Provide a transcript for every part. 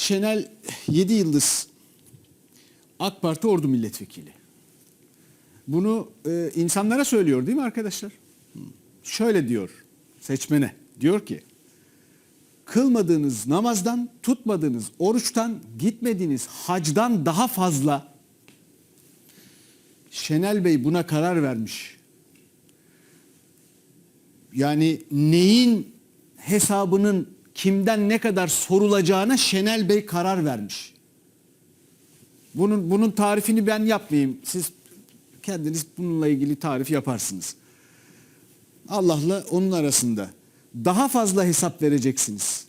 Şenel 7 yıldız AK Parti Ordu Milletvekili. Bunu e, insanlara söylüyor değil mi arkadaşlar? Şöyle diyor seçmene. Diyor ki kılmadığınız namazdan, tutmadığınız oruçtan, gitmediğiniz hacdan daha fazla Şenel Bey buna karar vermiş. Yani neyin hesabının kimden ne kadar sorulacağına Şenel Bey karar vermiş. Bunun bunun tarifini ben yapmayayım. Siz kendiniz bununla ilgili tarif yaparsınız. Allah'la onun arasında daha fazla hesap vereceksiniz.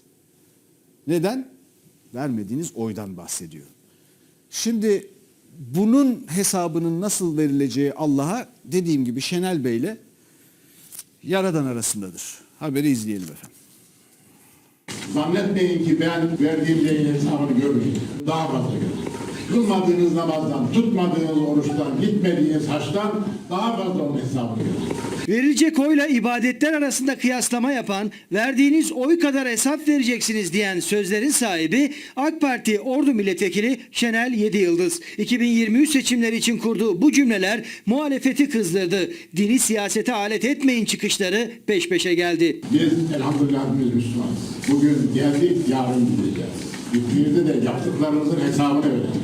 Neden? Vermediğiniz oydan bahsediyor. Şimdi bunun hesabının nasıl verileceği Allah'a dediğim gibi Şenel Bey'le Yaradan arasındadır. Haberi izleyelim efendim. Zannetmeyin ki ben verdiğim şeyin hesabını görmeyeceğim. Daha fazla göreceğim. Kılmadığınız namazdan, tutmadığınız oruçtan, gitmediğiniz haçtan daha fazla onun hesabını. Verilecek oyla ibadetler arasında kıyaslama yapan, verdiğiniz oy kadar hesap vereceksiniz diyen sözlerin sahibi AK Parti Ordu Milletvekili Şenel Yedi Yıldız. 2023 seçimleri için kurduğu bu cümleler muhalefeti kızdırdı. Dini siyasete alet etmeyin çıkışları peş peşe geldi. Biz elhamdülillah hepimiz Müslümanız. Bugün geldik, yarın gideceğiz. Gittiğimizde de yaptıklarımızın hesabını vereceğiz.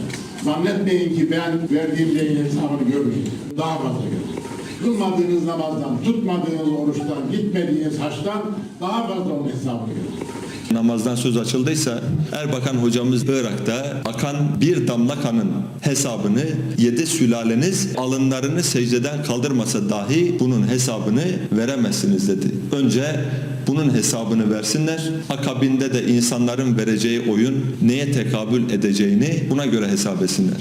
Zannetmeyin ki ben verdiğim şeyin hesabını görmeyeceğim. Daha fazla göreceğim. Kılmadığınız namazdan, tutmadığınız oruçtan, gitmediğiniz haçtan daha fazla onun hesabını göreceğim. Namazdan söz açıldıysa Erbakan hocamız Irak'ta akan bir damla kanın hesabını yedi sülaleniz alınlarını secdeden kaldırmasa dahi bunun hesabını veremezsiniz dedi. Önce bunun hesabını versinler. Akabinde de insanların vereceği oyun neye tekabül edeceğini buna göre hesap etsinler.